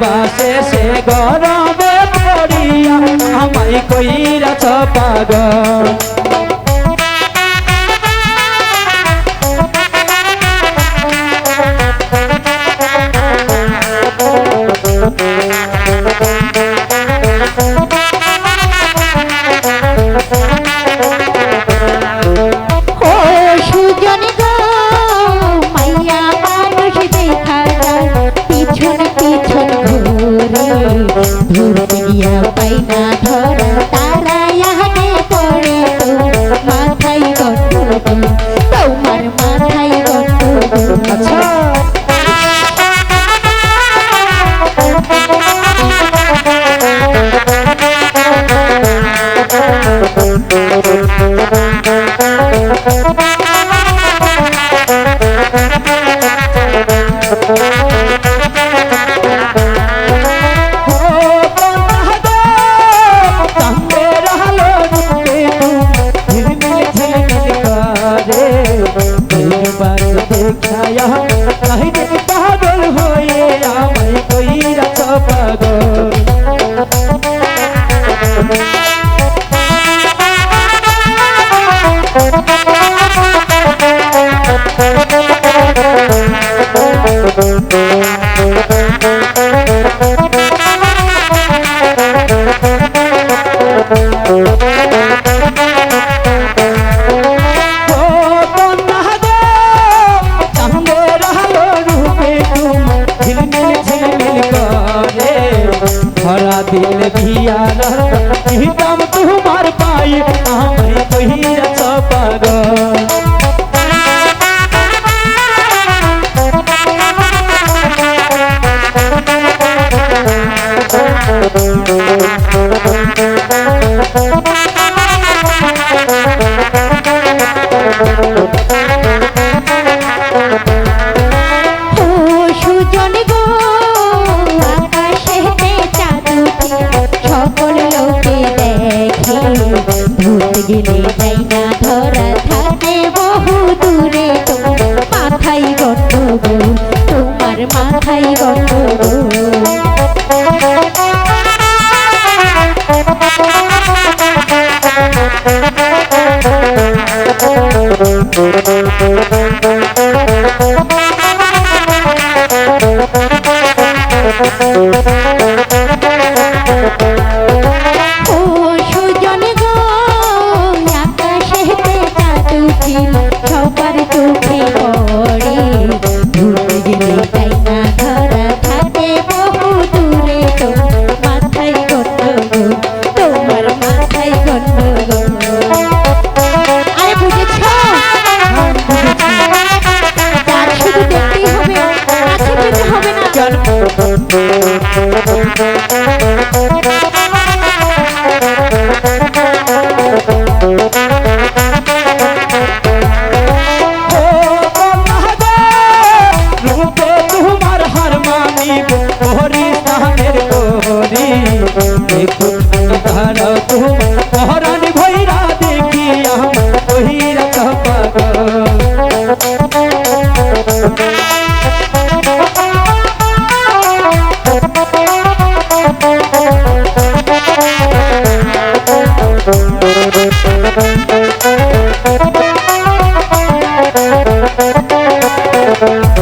বাসে সে গরমে পড়িয়া আমায় কইরাছ পাগল। ধুরিয়া পাই না ধরা তারা ইয়ানে পড়ে মাথায় গন্ডগোল তোমার মাথায় গন্ডগোল আচ্ছা। পাগল হিতাম পাই পাই কহিয়া চপার Thank ও ভূত গেলে যাই না ধরা থাকে বহু দূরে মাথায় গন্ডগোল তোমার মাথায় গন্ডগোল ও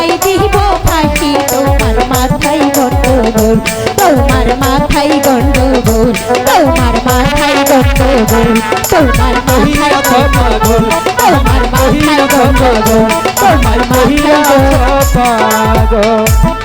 তোমায় দিব ফাঁসি, তোমার মাথায় গন্ডগোল, তোমার মাথায় গন্ডগোল, তোমার মাথায় গন্ডগোল, তোমার মাথায় গন্ডগোল, তোমার মাথায় পাগল তোমার মাথায় পাগল।